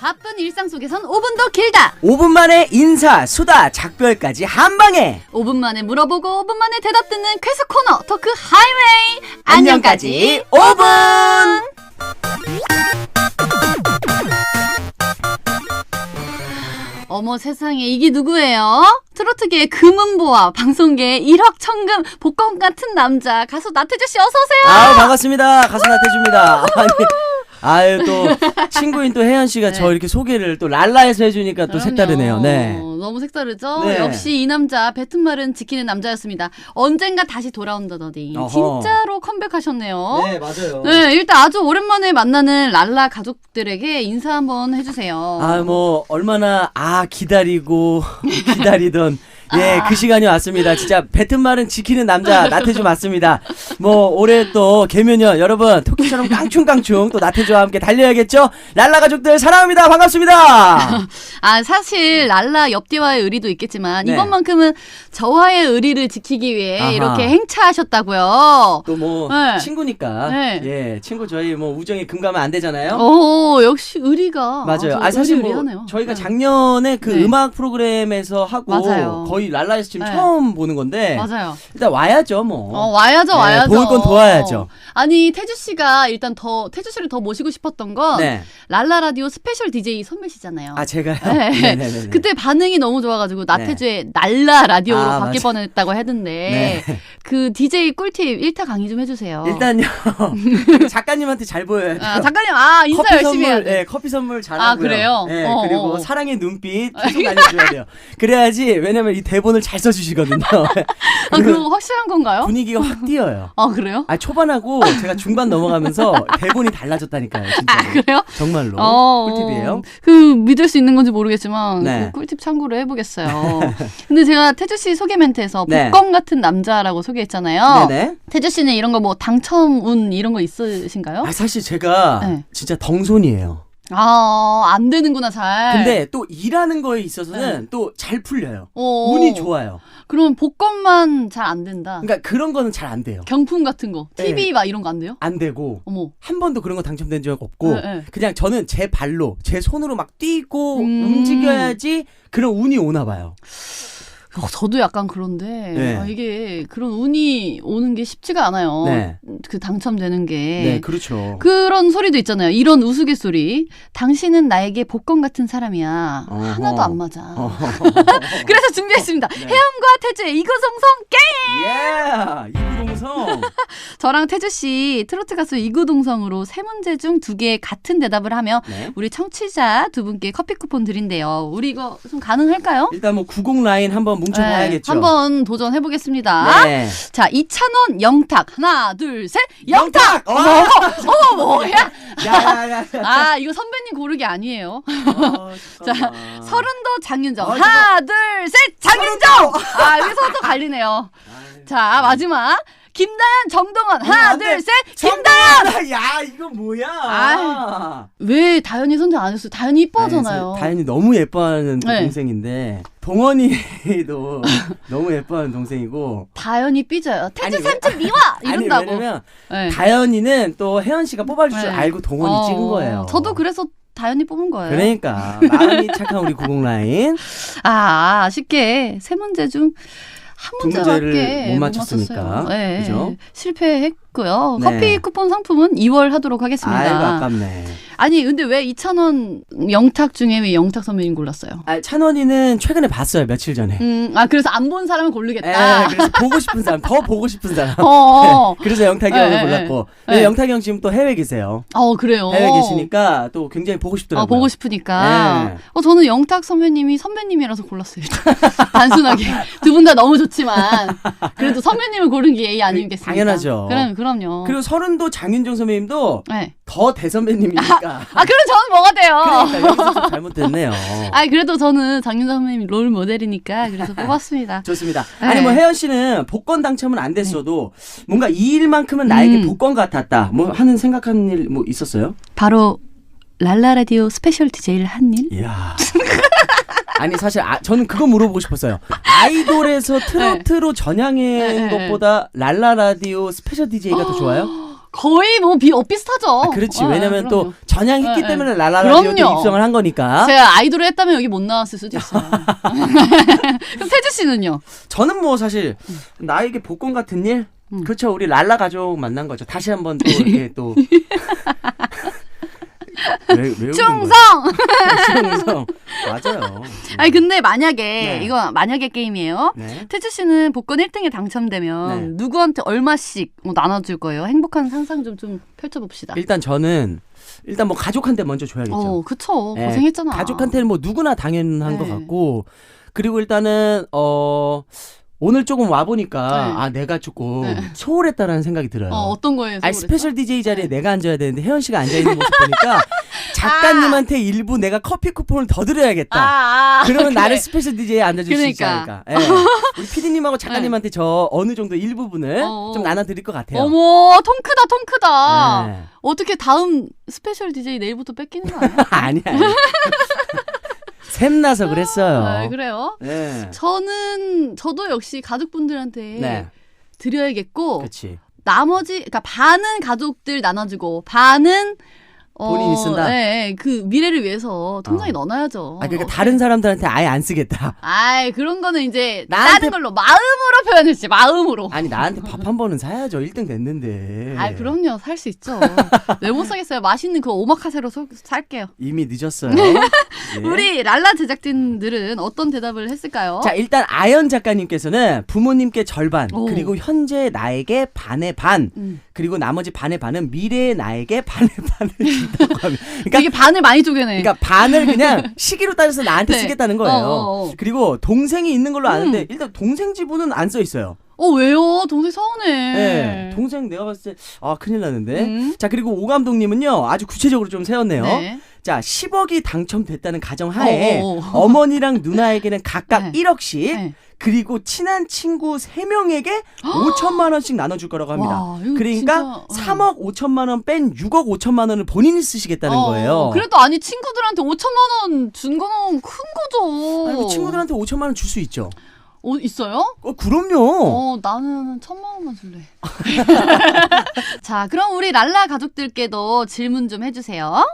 바쁜 일상 속에선 5분도 길다. 5분 만에 인사, 수다, 작별까지 한 방에 5분 만에 물어보고 5분 만에 대답 듣는 쾌수 코너 토크 하이웨이. 안녕까지 5분. 어머 세상에 이게 누구예요? 트로트계의 금은보화, 방송계의 일확천금, 복권 같은 남자 가수 나태주 씨 어서 오세요. 아우 반갑습니다. 가수 나태주입니다. 아니, 아유 또 친구인 또 혜연 씨가 저 이렇게 소개를 또 랄라에서 해주니까 또 그럼요. 색다르네요. 네. 너무 색다르죠? 네. 역시 이 남자 뱉은 말은 지키는 남자였습니다. 언젠가 다시 돌아온다더니 어허. 진짜로 컴백하셨네요. 맞아요. 네, 일단 아주 오랜만에 만나는 랄라 가족들에게 인사 한번 해주세요. 아 뭐 얼마나 아 기다리고 기다리던 예 그 시간이 왔습니다. 진짜 뱉은 말은 지키는 남자 나태주 맞습니다. 뭐 올해 또 개면연 여러분 토끼처럼 깡충깡충 또 나태주와 함께 달려야겠죠. 랄라 가족들 사랑합니다. 반갑습니다. 아, 사실 랄라 옆뒤와의 의리도 있겠지만 네. 이번만큼은 저와의 의리를 지키기 위해 아하. 이렇게 행차하셨다고요. 또 뭐 네. 친구니까 네. 예 친구 저희 뭐 우정에 금가면 안 되잖아요. 오, 역시 의리가 맞아요. 아주 아 사실 뭐 의리의리하네요. 저희가 네. 작년에 그 네. 음악 프로그램에서 하고 맞아요. 거의 랄라에서 지금 네. 처음 보는 건데 맞아요. 일단 와야죠 뭐. 어, 와야죠, 네, 와야죠. 도울 건 도와야죠. 아니, 태주 씨가 일단 더, 태주 씨를 더 모시고 싶었던 건 네. 랄라 라디오 스페셜 DJ 선배시잖아요. 아 제가요. 네. 네네네. 그때 반응이 너무 좋아가지고 나태주의 날라 라디오로 아, 바뀔 맞아. 뻔했다고 하던데 네. 그 DJ 꿀팁 1타 강의 좀 해주세요. 일단요 작가님한테 잘 보여야 돼요. 아, 작가님 아 인사 커피 열심히 해야 선물, 돼. 예, 커피 선물 잘 아, 하고요. 그래요? 예, 어, 그리고 어, 어. 사랑의 눈빛 계속 날려줘야 돼요. 그래야지 왜냐면 이 대본을 잘 써주시거든요. 아 그런 거 확실한 건가요? 분위기가 확 띄어요. 아 그래요? 아 초반하고 제가 중반 넘어가면서 대본이 달라졌다니까요, 진짜. 아 그래요? 정말로 어, 꿀팁이에요. 그 믿을 수 있는 건지 모르겠지만 네. 그 꿀팁 참고로 해보겠어요. 근데 제가 태주 씨 소개 멘트에서 네. 복권 같은 남자라고 소개했잖아요. 네네. 태주 씨는 이런 거 뭐 당첨 운 이런 거 있으신가요? 아 사실 제가 네. 진짜 덩손이에요. 아, 안 되는구나, 잘. 근데 또 일하는 거에 있어서는 또 잘 풀려요. 네. 어, 운이 좋아요. 그럼 복권만 잘 안 된다. 그러니까 그런 거는 잘 안 돼요. 경품 같은 거, 네. TV 막 이런 거 안 돼요? 안 되고 어머. 한 번도 그런 거 당첨된 적 없고 네, 네. 그냥 저는 제 발로 제 손으로 막 뛰고 음. 움직여야지 그런 운이 오나 봐요. 어, 저도 약간 그런데 네. 아, 이게 그런 운이 오는 게 쉽지가 않아요. 네. 그 당첨되는 게. 네, 그렇죠. 그런 소리도 있잖아요. 이런 우스갯소리. 당신은 나에게 복권 같은 사람이야. 어허. 하나도 안 맞아. 어. 그래서 준비했습니다. 네. 혜영과 태주의 이구동성 게임! 예! 이구동성. 저랑 태주 씨 트로트 가수 이구동성으로 세 문제 중 두 개 같은 대답을 하며 네. 우리 청취자 두 분께 커피 쿠폰 드린대요. 우리 이거 좀 가능할까요? 일단 뭐 90 라인 한번 뭉쳐 봐야겠죠. 네, 한번 도전해 보겠습니다. 네. 자, 이찬원 영탁 하나, 둘, 셋. 영탁! 영탁! 어머, 어머, 뭐야? 야야야. 아, 이거 선배님 고르기 아니에요. 어, 자. 서른도 장윤정. 아, 하나, 둘, 셋. 장윤정! 아, 여기서 또 갈리네요. 자, 마지막. 김다현, 정동원. 하나, 안 돼. 둘, 셋. 김다현! 정답! 야, 이거 뭐야? 아이. 왜 다현이 선택 안 했어요? 다현이 이뻐하잖아요. 다현이, 너무 예뻐하는 그 네. 동생인데 동원이도 너무 예뻐하는 동생이고 다현이 삐져요. 태주 아니, 왜- 삼촌 미워! 아니 이런다고. 왜냐면 네. 다현이는 또 혜연 씨가 뽑아줄 줄 네. 알고 동원이 어, 찍은 거예요. 저도 그래서 다현이 뽑은 거예요. 그러니까 마음이 착한 우리 구공 라인 아, 아쉽게 세 문제 중 한 문제를 못. 맞췄으니까. 네, 그죠? 실패했 고요. 네. 커피 쿠폰 상품은 2월 하도록 하겠습니다. 아이고 아깝네. 아니 근데 왜 이찬원 영탁 중에 왜 영탁 선배님 골랐어요? 아 찬원이는 최근에 봤어요 며칠 전에. 음, 아 그래서 안 본 사람을 에, 고르겠다. 그래서 보고 싶은 사람 더 보고 싶은 사람. 어, 어, 네, 그래서 영탁이 네, 형을 네, 골랐고. 네. 근데 영탁이 형 지금 또 해외 계세요. 어 그래요. 해외 계시니까 또 굉장히 보고 싶더라고요. 어, 보고 싶으니까. 네. 어, 저는 영탁 선배님이 선배님이라서 골랐어요. 단순하게. 두 분 다 너무 좋지만. 그래도 선배님을 고른 게 예의 아니겠습니까? 당연하죠. 그럼, 그럼 요. 그리고 서른도 장윤정 선배님도 네. 더 대선배님이니까. 아, 그럼 저는 뭐가 돼요? 그러니까 여기서 좀 잘못됐네요. 아, 그래도 저는 장윤정 선배님 롤 모델이니까 그래서 뽑았습니다. 좋습니다. 네. 아니 뭐 혜연 씨는 복권 당첨은 안 됐어도 뭔가 이 일만큼은 나에게 음. 복권 같았다. 뭐 하는 생각하는 일 뭐 있었어요? 바로 랄라 라디오 스페셜 DJ를 한 일? 이야. 아니 사실 아, 저는 그거 물어보고 싶었어요. 아이돌에서 트로트로 전향한 네, 네, 네. 것보다 랄라 라디오 스페셜 DJ가 더 좋아요? 거의 뭐 비, 엇비슷하죠. 아, 그렇지. 어, 왜냐면 그럼요. 또 전향했기 네, 때문에 네. 라라라디오도 그럼요. 입성을 한 거니까. 제가 아이돌을 했다면 여기 못 나왔을 수도 있어요. 그럼 태주 씨는요? 저는 뭐 사실 나에게 복권 같은 일 음. 그렇죠 우리 랄라 가족 만난 거죠 다시 한번 또 이렇게 또 왜, 왜 웃는 충성! 충성 맞아요 아니 근데 만약에 네. 이거 만약에 게임이에요. 네. 태주 씨는 복권 1등에 당첨되면 네. 누구한테 얼마씩 뭐 나눠줄 거예요? 행복한 상상 좀 좀 펼쳐봅시다. 일단 저는 일단 뭐 가족한테 먼저 줘야겠죠 어, 그쵸. 네, 고생했잖아. 가족한테는 뭐 누구나 당연한 네. 것 같고 그리고 일단은 어 오늘 조금 와 보니까 네. 아 내가 조금 네. 소홀했다라는 생각이 들어요. 어, 어떤 거에서 아니 그랬어? 스페셜 DJ 자리에 네. 내가 앉아야 되는데 혜연 씨가 앉아 있는 모습 보니까 작가님한테 일부 내가 커피 쿠폰을 더 드려야겠다. 아, 아, 그러면 그래. 나를 스페셜 DJ에 앉아줄 수 있지 그러니까. 않을까. 예. 우리 PD님하고 작가님한테 저 어느 정도 일부분을 어, 어. 좀 나눠드릴 것 같아요. 어머, 통 크다, 통 크다. 네. 어떻게 다음 스페셜 DJ 내일부터 뺏기는 거 아니야? 아니 아니. 샘나서 그랬어요. 아, 그래요? 네. 저는 저도 역시 가족분들한테 네. 드려야겠고 그렇지. 나머지 그러니까 반은 가족들 나눠주고 반은 어, 본인이 쓴다? 네, 그 미래를 위해서 통장에 어. 넣어놔야죠. 아 그러니까 다른 사람들한테 아예 안 쓰겠다. 아이 그런 거는 이제 나한테- 다른 걸로 마음으로 표현했지 마음으로. 아니 나한테 밥 한 번은 사야죠. 1등 됐는데. 아 그럼요 살 수 있죠. 왜 못 사겠어요? 맛있는 그 오마카세로 소- 살게요. 이미 늦었어요. 네. 우리 랄라 제작진들은 어떤 대답을 했을까요? 자 일단 아연 작가님께서는 부모님께 절반 오. 그리고 현재 나에게 반의 반 음. 그리고 나머지 반의 반은 미래의 나에게 반의 반을 그러니까 되게 반을 많이 쪼개네. 그러니까 반을 그냥 시기로 따져서 나한테 네. 쓰겠다는 거예요. 어, 어, 어. 그리고 동생이 있는 걸로 아는데 음. 일단 동생 지분은 안 써 있어요. 어 왜요? 동생 서운해. 네. 동생 내가 봤을 때 아 큰일 나는데. 음. 자 그리고 오 감독님은요 아주 구체적으로 좀 세웠네요. 네. 자 10억이 당첨됐다는 가정하에 어, 어, 어. 어머니랑 누나에게는 각각 네. 1억씩 네. 그리고 친한 친구 3명에게 5천만 원씩 나눠줄 거라고 합니다. 와, 이거 그러니까 진짜, 어. 3억 5천만 원 뺀 6억 5천만 원을 본인이 쓰시겠다는 어, 거예요. 그래도 아니 친구들한테 5천만 원준 거는 큰 거죠. 아니, 뭐 친구들한테 5천만 원 줄 수 있죠. 어, 있어요? 어, 그럼요. 어, 나는 천만 원만 줄래. 자, 그럼 우리 랄라 가족들께도 질문 좀 해주세요.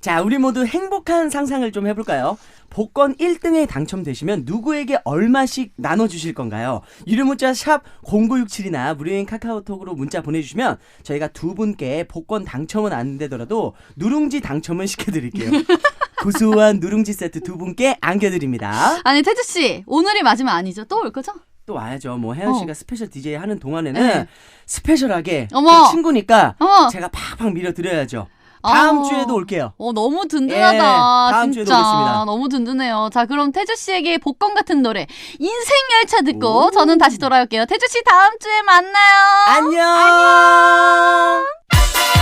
자, 우리 모두 행복한 상상을 좀 해볼까요? 복권 1등에 당첨되시면 누구에게 얼마씩 나눠주실 건가요? 유료 문자 샵 0967이나 무료인 카카오톡으로 문자 보내주시면 저희가 두 분께 복권 당첨은 안 되더라도 누룽지 당첨은 시켜드릴게요. 구수한 누룽지 세트 두 분께 안겨드립니다. 아니, 태주 씨, 오늘이 마지막 아니죠? 또 올 거죠? 또 와야죠. 뭐 혜연 어. 씨가 스페셜 DJ 하는 동안에는 네. 스페셜하게 어머. 또 친구니까 어머. 제가 팍팍 밀어드려야죠. 다음 어. 주에도 올게요. 어, 너무 든든하다. 예, 다음 진짜. 주에도 오겠습니다. 너무 든든해요. 자, 그럼 태주 씨에게 복권 같은 노래, 인생 열차 듣고 오. 저는 다시 돌아올게요. 태주 씨, 다음 주에 만나요. 안녕. 인생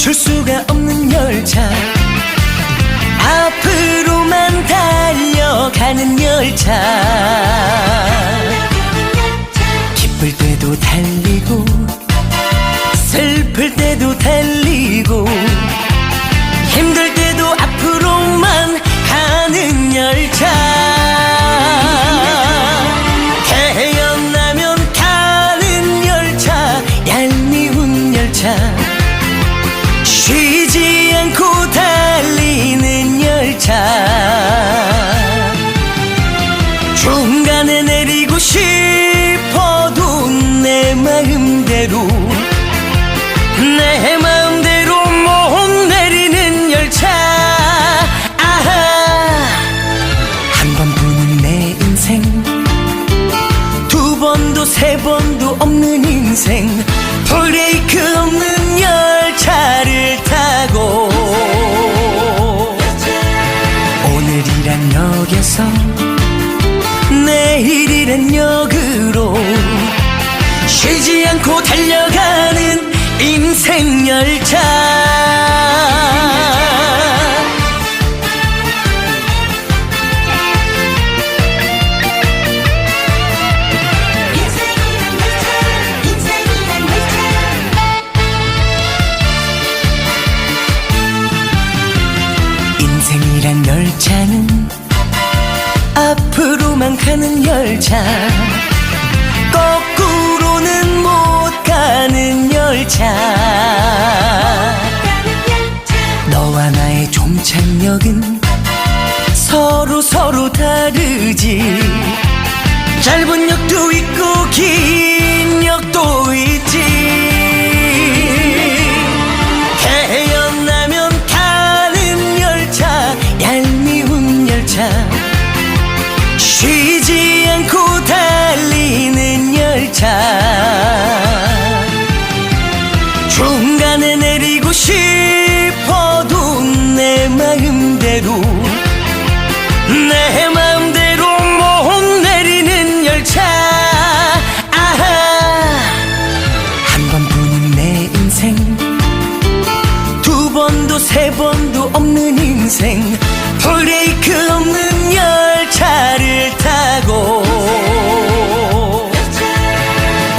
멈출 수가 없는 열차. 앞으로만 달려가는 열차. 기쁠 때도 달리고 없는 인생 브레이크 없는 열차를 타고 오늘이란 역에서 내일이란 역으로 쉬지 않고 달려 가 인생. 브레이크 없는 열차를 타고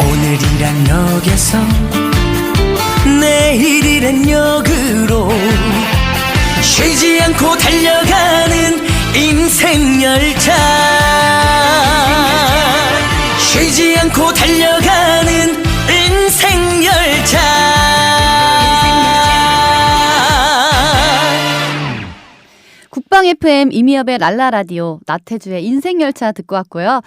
오늘이란 역에서 내일이란 역으로 쉬지 않고 달려가는 인생 열차. 쉬지 않고 달려가 국방 FM 이미엽의 랄라 라디오 나태주의 인생 열차 듣고 왔고요.